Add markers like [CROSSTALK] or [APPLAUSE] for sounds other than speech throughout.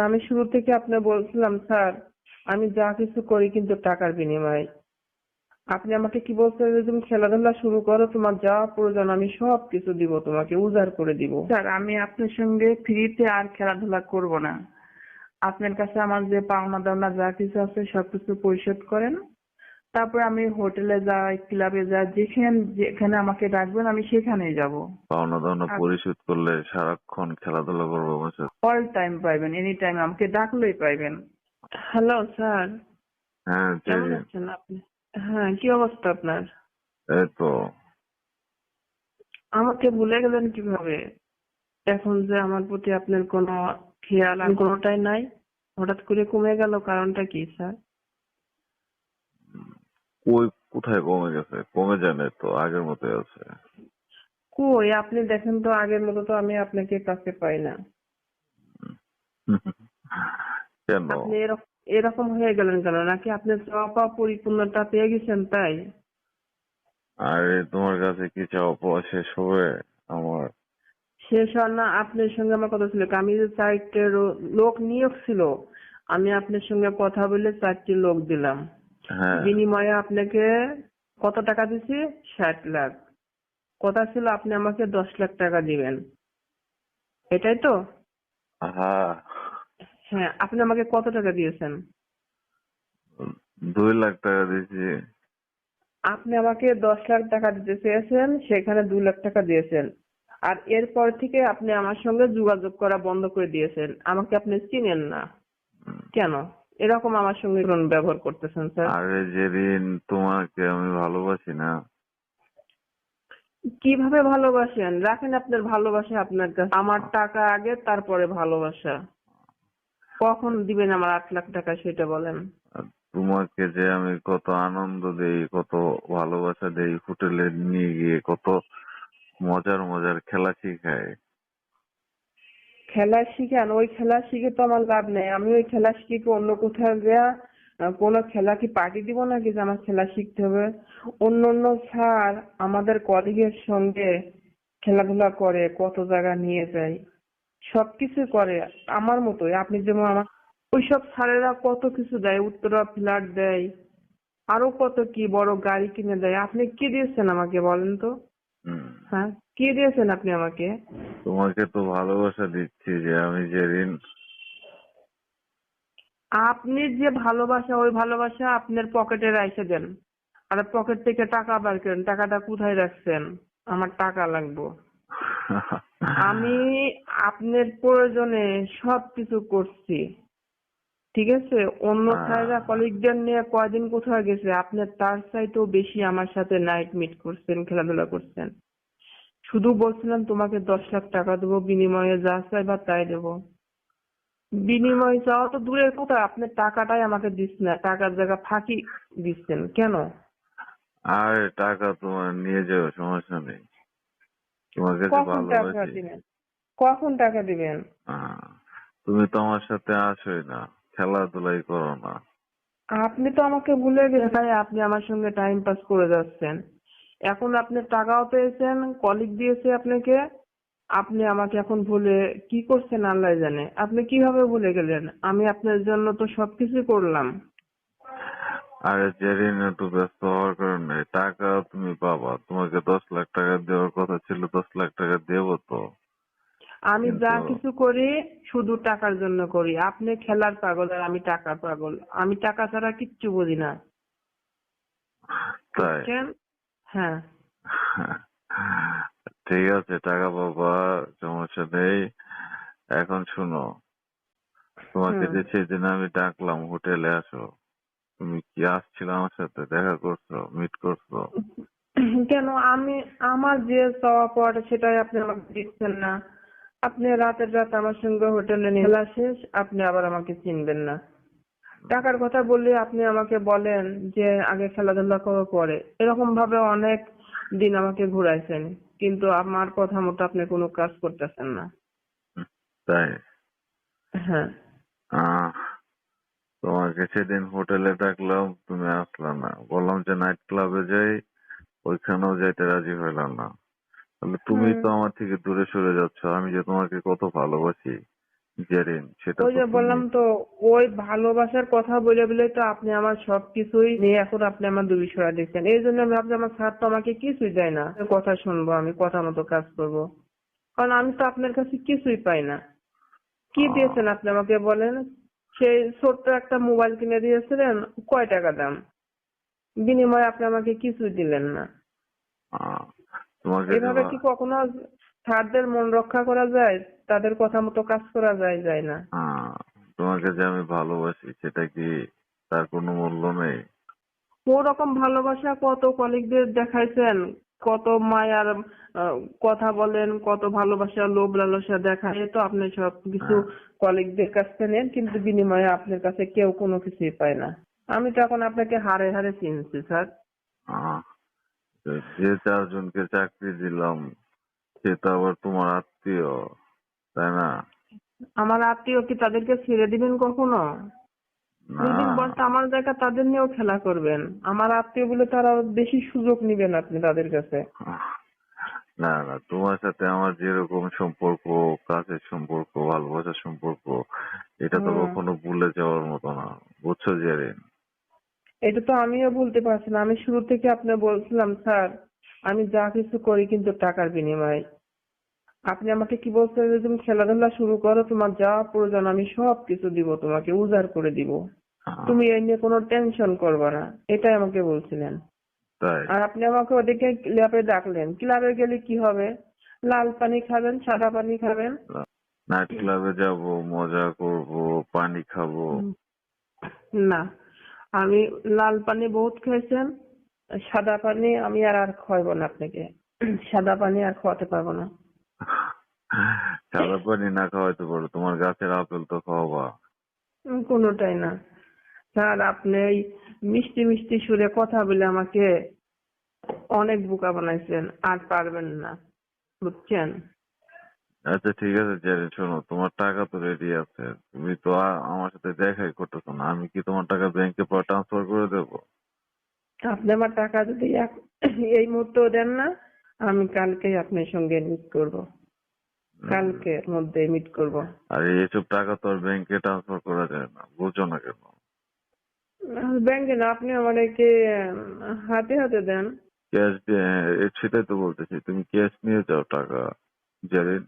আমি শুরু থেকে আপনার বলছিলাম, স্যার, আমি যা কিছু করি কিন্তু টাকার বিনিময়ে। আপনি আমাকে কি বলছেন যে তুমি খেলাধুলা শুরু করো, তোমার যা প্রয়োজন আমি সব কিছু দিব, তোমাকে উজাড় করে দিব। স্যার, আমি আপনার সঙ্গে ফ্রিতে আর খেলাধুলা করব না। আপনার কাছে আমার যে পাওনা দাওনা যা কিছু আছে সবকিছু পরিশোধ করেন। তারপর আমি হোটেলে যাই ক্লাবে যাই যেখানে যেখানে আমাকে ডাকবেন আমি সেখানেই যাব। পাওনা দাওনা আচ্ছা। পরিশোধ করলে সারাক্ষণ খেলাধুলা করব আমার সাথে। অল টাইম পাইবেন এনি টাইম আমাকে ডাকলেই পাইবেন। হ্যালো স্যার হ্যাঁ কেমন আছেন আপনি? হ্যাঁ কি অবস্থা আপনার? এই তো। আমাকে ভুলে গেলেন কীভাবে? এখন যে আমার প্রতি আপনার কোনো খেয়াল আর কোনোটাই নাই হঠাৎ করে কমে গেল কারণটা কি স্যার কই কোথায় কমে গেছে? কমে যায় নাই তো আগের মতোই আছে। কই আপনি দেখেন তো আগের মতো তো আমি আপনাকে কাছে পাই না। [LAUGHS] কেন? আপনি এরকম এরকম হয়ে গেলেন কেন? নাকি আপনি চাওয়া পরিপূর্ণতা পেয়ে গেছেন তাই? আরে তোমার কাছে কি চাওয়া পাওয়া শেষ হবে? আমার শেষ হওয়ার না আপনার সঙ্গে আমার কথা ছিল। আমি যে চারটে লোক নিয়োগ ছিল আমি আপনার সঙ্গে কথা বলে চারটি লোক দিলাম। বিনিময়ে আপনাকে কত টাকা দিছি? ষাট লাখ। কথা ছিল আপনি আমাকে দশ লাখ টাকা দিবেন। এটাই তো? হ্যাঁ হ্যাঁ আপনি আমাকে কত টাকা দিয়েছেন? দুই লাখ টাকা দিয়েছি। আপনি আমাকে দশ লাখ টাকা দিতে চেয়েছেন সেখানে দুই লাখ টাকা দিয়েছেন। আর এরপর থেকে আপনি আমার সঙ্গে যোগাযোগ করা বন্ধ করে দিয়েছেন। আমাকে আপনি চিনেন না। কেন? এরকম আমার সঙ্গে কেন ব্যবহার করতেছেন স্যার? আরে জেরিন তোমাকে আমি ভালোবাসি না। কীভাবে ভালোবাসেন? রাখেন আপনার ভালোবাসা আপনার কাছে। আমার টাকা আগে তারপরে ভালোবাসা। কখন দিবেন আমার আট লাখ টাকা সেটা বলেন। তোমাকে যে আমি কত আনন্দ দেই কত ভালোবাসা দেই হোটেলে নিয়ে গিয়ে কত মজার মজার খেলা শিখাই। খেলা শিখান ওই খেলা শিখে তো আমার লাভ নেই। আমি ওই খেলা শিখে কি অন্য কোথাও আহ, কোনো খেলা কি পার্টি দিব নাকি যে আমার খেলা শিখতে হবে? অন্য অন্য স্যার আমাদের কলিগের সঙ্গে খেলাধুলা করে কত জায়গা নিয়ে যায় সবকিছু করে আমার মতোই। আপনি যেমন আমার ওই ওইসব স্যারেরা কত কিছু দেয় উত্তরা ফ্ল্যাট দেয় আরও কত কি বড় গাড়ি কিনে দেয়। আপনি কি দিয়েছেন আমাকে বলেন তো? হুম। হ্যাঁ কি দিয়েছেন আপনি আমাকে? তোমাকে তো ভালোবাসা দিচ্ছি যে আমি যেদিন আপনি যে ভালোবাসা ওই ভালোবাসা আপনার পকেটে রেখে দেন। আর পকেট থেকে টাকা বার করেন টাকাটা কোথায় রাখছেন? আমার টাকা লাগবে। [LAUGHS] আমি আপনার প্রয়োজনে সবকিছু করছি। ঠিক আছে? অন্য। স্যাররা কলিগদের নিয়ে কয়দিন কোথায় গেছে? আপনার তার চাইতেও বেশি আমার সাথে নাইট মিট করছেন খেলাধুলা করছেন। শুধু বলছিলাম তোমাকে দশ লাখ টাকা দেবো বিনিময়ে যা চাইবা তাই দেবো। বিনিময় চাওয়া তো দূরের কথা আপনি টাকাটাই আমাকে দিচ্ছেন না টাকার জায়গা ফাঁকি দিচ্ছেন কেন? আরে টাকা তোমার নিয়ে যাও সমস্যা নেই। তোমার কাছে কখন টাকা দিবেন? কখন টাকা দিবেন? তুমি তো আমার সাথে আসোই না। খেলাধুলাই করো না। আপনি তো আমাকে ভুলে গেছেন আপনি আমার সঙ্গে টাইম পাস করে যাচ্ছেন। এখন আপনি টাকাও পেয়েছেন কলিগ দিয়েছে আপনাকে। আপনি আমাকে এখন ভুলে কি করছেন আল্লাহ জানে। আপনি কীভাবে ভুলে গেলেন? আমি আপনার জন্য তো সবকিছু করলাম। আরে জেরিন একটু ব্যস্ত হওয়ার কারণে টাকা তুমি পাবা। তোমাকে দশ লাখ টাকা দেওয়ার কথা ছিল দশ লাখ টাকা দেবো তো। আমি যা কিছু করি শুধু টাকার জন্য করি। আপনি খেলার পাগল আর আমি টাকার পাগল। আমি টাকা ছাড়া কিচ্ছু বুঝি না? হ্যাঁ। ঠিক আছে টাকা পাবা সমস্যা নেই। এখন শুনো তোমাকে। যে সেদিন আমি ডাকলাম হোটেলে আসো। তুমি কি আসছিল আমার সাথে? দেখা করছ মিট করছ? কেন? আমি আমার যে চাওয়া পাওয়াটা সেটাই আপনি আমাকে দিচ্ছেন না। আপনি রাতের রাত আমার সঙ্গে হোটেলে খেলা শেষ আপনি আবার আমাকে চিনবেন না। টাকার কথা বললে আপনি আমাকে বলেন যে আগে খেলাধুলা করো পরে। এরকম ভাবে অনেক দিন আমাকে ঘুরাইছেন কিন্তু আমার কথা মতো আপনি কোনো কাজ করতেছেন না। তাই? হ্যাঁ। তোমাকে সেদিন হোটেলে ডাকলাম তুমি আসলা না। বললাম যে নাইট ক্লাবে যাই ওইখানেও যাইতে রাজি হইলাম না। তাহলে তুমি তো আমার থেকে দূরে সরে যাচ্ছ। আমি যে তোমাকে কত ভালোবাসি জেরিন সেটা ওই যে বললাম তো ওই ভালোবাসার কথা বলে বলে তো আপনি আমার সবকিছুই নিয়ে এখন আপনি আমার দুবিষয়া দিচ্ছেন। এই জন্য আমি ভাবছি আমার স্যার তো আমাকে কিছুই দেয় না। কথা শুনব আমি কথা মতো কাজ করব। কারণ আমি তো আপনার কাছে কিছুই পাই না। কি দিয়েছেন আপনি আমাকে বলেন? সেই ছোট্ট একটা মোবাইল কিনে দিয়েছিলেন কয় টাকা দাম? বিনিময়ে আপনি আমাকে কিছুই দিলেন না। তোমাকে এভাবে কি কখনো স্যারদের মন রক্ষা করা যায়? তাদের কথা মতো কাজ করা যায় যায় না। তোমাকে যে আমি ভালোবাসি সেটা কি তার কোনো মূল্য নেই? ওরকম ভালোবাসা কত কলিগদের দেখাইছেন? কত মায়ার কথা বলেন কত ভালোবাসা লোভ লালসা দেখায় তো আপনি সব কিছু কলিগদের কাছ থেকে নেন কিন্তু বিনিময়ে আপনার কাছে কেউ কোনো কিছুই পায় না। আমি তো এখন আপনাকে হারে হারে চিনছি স্যার। যে চারজনকে চাকরি দিলাম সে তো আবার তোমার আত্মীয় তাই না? আমার আত্মীয় কি তাদেরকে ছেড়ে দিবেন কখনো? দুদিন পর তো আমার জায়গা তাদের নিয়েও খেলা করবেন। আমার আত্মীয় বলে তারা বেশি সুযোগ নিবেন আপনি তাদের কাছে। না না তোমার সাথে আমার যেরকম সম্পর্ক কাজের সম্পর্ক ভালোবাসার সম্পর্ক এটা তো কখনো ভুলে যাওয়ার মতো না। বুঝছ জেরিন? এটা তো আমিও বলতে পারছি না। আমি শুরু থেকে আপনি বলছিলাম স্যার আমি যা কিছু করি কিন্তু টাকার বিনিময়ে। আপনি আমাকে কি বলছেন যে তুমি খেলাধুলা শুরু করো তোমার যা প্রয়োজন আমি সব কিছু দিব তোমাকে উজাড় করে দিব। তুমি এই নিয়ে কোনো টেনশন করবে না এটাই আমাকে বলছিলেন। আর আপনি আমাকে ওদিকে ক্লাবে ডাকলেন। ক্লাবে গেলে কি হবে? লাল পানি খাবেন সাদা পানি খাবেন? নাইট ক্লাবে যাব মজা করব পানি খাব। না। আমি লাল পানি বহুত খেয়েছেন সাদা পানি আমি আর আর খাওয়াবো না আপনাকে। সাদা পানি আর খাওয়াতে পারব না। সাদা পানি না খাওয়াইতে পারো তোমার গাছের আপেল তো খাওয়াবা। কোনোটাই না। স্যার আপনি এই মিষ্টি মিষ্টি সুরে কথা বলে আমাকে অনেক বোকা বানাইছেন আর পারবেন না। বুঝছেন? আচ্ছা ঠিক আছে জেরিন শোনো তোমার টাকা তো রেডি আছে। তুমি তো আমার সাথে দেখাই করতেছো না। আমি কি তোমার টাকা ব্যাংকে ট্রান্সফার করে দেবো? আপনি আমার টাকা যদি এই মুহূর্তেও দেন না আমি কালকেই আপনার সঙ্গে মিট করব। কালকের মধ্যে মিট করব। আর এইসব টাকা তো আর ব্যাংকে ট্রান্সফার করা যায় না। বুঝছ না কেন? ব্যাংকে না আপনি আমাদেরকে হাতে হাতে দেন। ক্যাশ দিয়ে সেটাই তো বলতেছি। তুমি ক্যাশ নিয়ে যাও টাকা জেরিন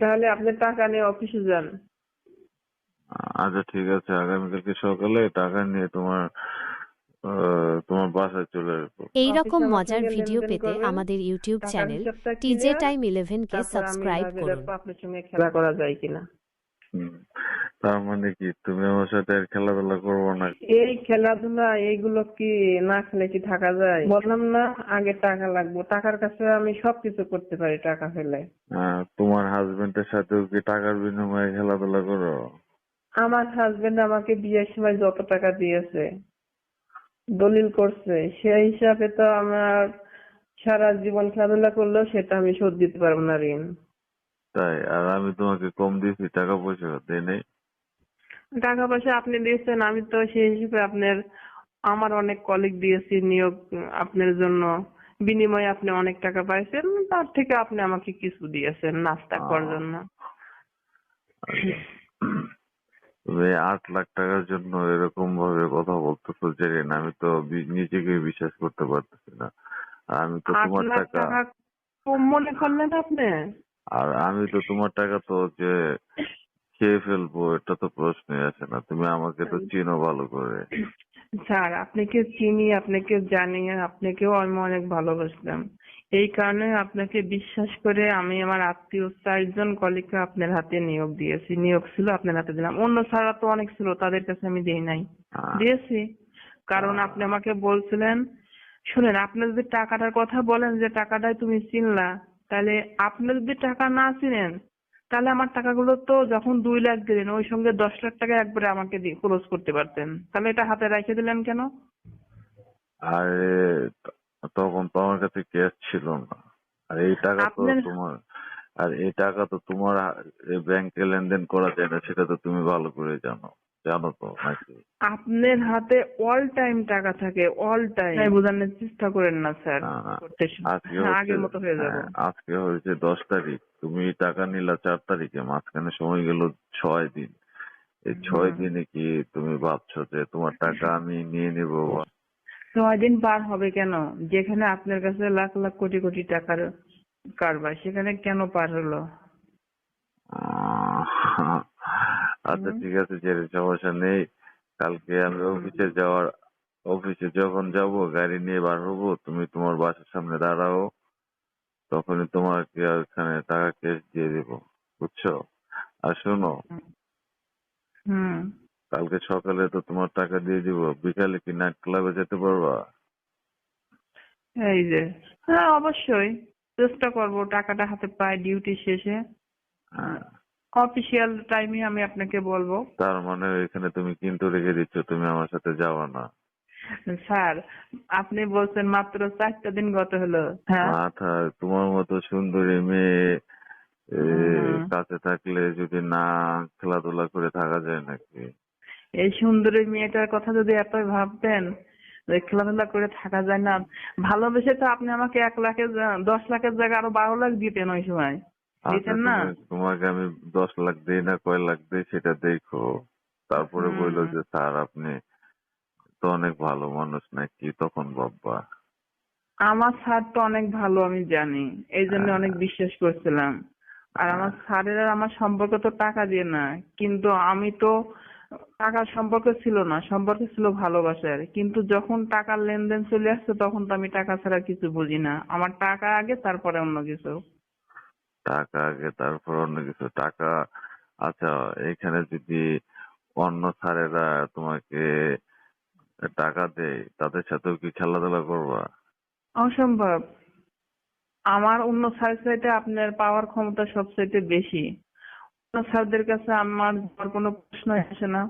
তাহলে আপনি টাকা নিয়ে অফিসে যান। আচ্ছা ঠিক আছে। আগামীকালকে সকালে টাকা নিয়ে তোমার আহ, তোমার বাসায় চলে আসব। এই রকম মজার ভিডিও পেতে আমাদের YouTube channel TJ time eleven কে সাবস্ক্রাইব করুন। আপনার সঙ্গে খেলা করা যায় কিনা। তার মানে কি তুমি আমার সাথে আর খেলাধুলা করব না? এই খেলাধুলা এইগুলো কি না খেলে কি থাকা যায়? বললাম না আগে টাকা লাগবে। টাকার কাছে আমি সবকিছু করতে পারি টাকা ফেলে তোমার হাজবেন্ডের সাথেও কি টাকার বিনিময়ে খেলাধুলা করো? আমার হাজবেন্ড আমাকে বিয়ের সময় যত টাকা দিয়েছে দলিল করছে সেই হিসাবে তো আমার সারা জীবন খেলাধুলা করলেও সেটা আমি শোধ দিতে পারব না ঋণ। তাই আর আমি তোমাকে কম দিয়েছি টাকা পয়সা দেই নাই। টাকা পয়সা আপনি দিয়েছেন আমি তো সেই হিসেবে আপনার আমার অনেক কলিগ দিয়েছি নিয়োগ আপনার জন্য। বিনিময়ে আপনি অনেক টাকা পাইছেন তার থেকে আপনি আমাকে কিছু দিয়েছেন নাস্তা করার জন্য। আচ্ছা। তুমি আট লাখ টাকার জন্য এরকম ভাবে কথা বলতেছো যে আমি তো নিজেকে বিশ্বাস করতে পারতেছি না। আমি তো আট তোমার টাকা কম মনে করলেন আপনি? আর আমি তো তোমার টাকা তো যে খেয়ে ফেলব এটা তো প্রশ্নই আসে না। তুমি আমাকে তো চিনো ভালো করে। স্যার আপনাকে চিনি আপনাকে জানি আপনাকেও আমি অনেক ভালোবাসতাম। এই কারণে আপনাকে বিশ্বাস করে আমি আমার আত্মীয় চারজন কলিগকে আপনার হাতে নিয়োগ দিয়েছি। নিয়োগ ছিল আপনার হাতে দিলাম। অন্য ছাড়া তো অনেক ছিল তাদের কাছে আমি দিই নাই। দিয়েছি। কারণ আপনি আমাকে বলছিলেন শুনেন আপনি যদি টাকাটার কথা বলেন যে টাকাটাই তুমি চিনলা তাহলে আপনি যদি টাকা না চিনেন তাহলে আমার টাকাগুলো তো যখন দুই লাখ দিলেন ওই সঙ্গে দশ লাখ টাকা একবারে আমাকে ক্লোজ করতে পারতেন। তাহলে এটা হাতে রেখে দিলেন কেন? আরে তখন তো আমার কাছে ক্যাশ ছিল না। আর এই টাকা তো তোমার আর এই টাকা তো তোমার ব্যাংকে লেনদেন করা যায় না সেটা তো তুমি ভালো করে জানো। জানো তো নাকি? আপনার হাতে অল টাইম টাকা থাকে অল টাইম বোঝানোর চেষ্টা করেন না স্যার। আজকে হ্যাঁ, হচ্ছে আগের মতো হয়ে যাব। হ্যাঁ, আজকে হয়েছে দশ তারিখ। তুমি টাকা নিলা চার তারিখে মাঝখানে সময় গেল ছয় দিন। এই ছয় দিনে কি তুমি ভাবছ যে তোমার টাকা আমি নিয়ে নিব? ছয় দিন পার হবে কেন? যেখানে আপনার কাছে লাখ লাখ কোটি কোটি টাকার কারবার সেখানে কেন পার হলো? আহ, আচ্ছা ঠিক আছে যে সমস্যা নেই। কালকে আমি অফিসে যাওয়ার অফিসে যখন যাব গাড়ি নিয়ে বার হব তুমি তোমার বাসার সামনে দাঁড়াও। তখনই তোমাকে ওখানে টাকা ক্যাশ দিয়ে দেবো বুঝছ? আর শোনো। কালকে সকালে তো তোমার টাকা দিয়ে দিব বিকালে কি নাইট ক্লাবে যেতে পারবা? এই যে হ্যাঁ অবশ্যই। চেষ্টা করব টাকাটা হাতে পাই ডিউটি শেষে। হ্যাঁ। অফিসিয়াল টাইমে আমি আপনাকে বলব। তার মানে এখানে তুমি কিন্তু রেখে দিচ্ছ তুমি আমার সাথে যাওয়া না। স্যার আপনি বলছেন মাত্র চারটা দিন গত হলো। হ্যাঁ। মাথা তোমার মতো সুন্দরী মেয়ে কাছে থাকলে যদি না খেলাধুলা করে থাকা যায় নাকি? এই সুন্দরী মেয়েটার কথা যদি এতই ভাবতেন যে খেলাধুলা করে থাকা যায় না। ভালোবেসে তো আপনি আমাকে এক লাখের দশ লাখের জায়গায় আরও বারো লাখ দিতেন ওই সময়। আচ্ছা তোমাকে আমি দশ লাখ দেই না কয় লাখ দেই সেটা দেখো। তারপরে। বলল যে স্যার আপনি তো অনেক ভালো মানুষ নাকি? তখন ভাববা। আমার স্যার তো অনেক ভালো আমি জানি। এই জন্য হ্যাঁ। অনেক বিশ্বাস করছিলাম। আর আমার স্যারের আর আমার সম্পর্ক তো টাকা দিয়ে না। কিন্তু আমি তো টাকার সম্পর্ক ছিল না সম্পর্ক ছিল ভালোবাসার। কিন্তু যখন টাকার লেনদেন চলে আসছে তখন তো আমি টাকা ছাড়া কিছু বুঝি না। আমার টাকা আগে তারপরে অন্য কিছু। টাকা আগে, তারপর অন্য কিছু টাকা। আচ্ছা এখানে যদি অন্য স্যারেরা তোমাকে টাকা দেয়, তাদের সাথেও কি খেলাধুলা করবা? অসম্ভব। আমার অন্য স্যার চাইতে আপনার পাওয়ার ক্ষমতা সবচাইতে বেশি। অন্য স্যারদের কাছে আমার কোনো প্রশ্নই আসে না।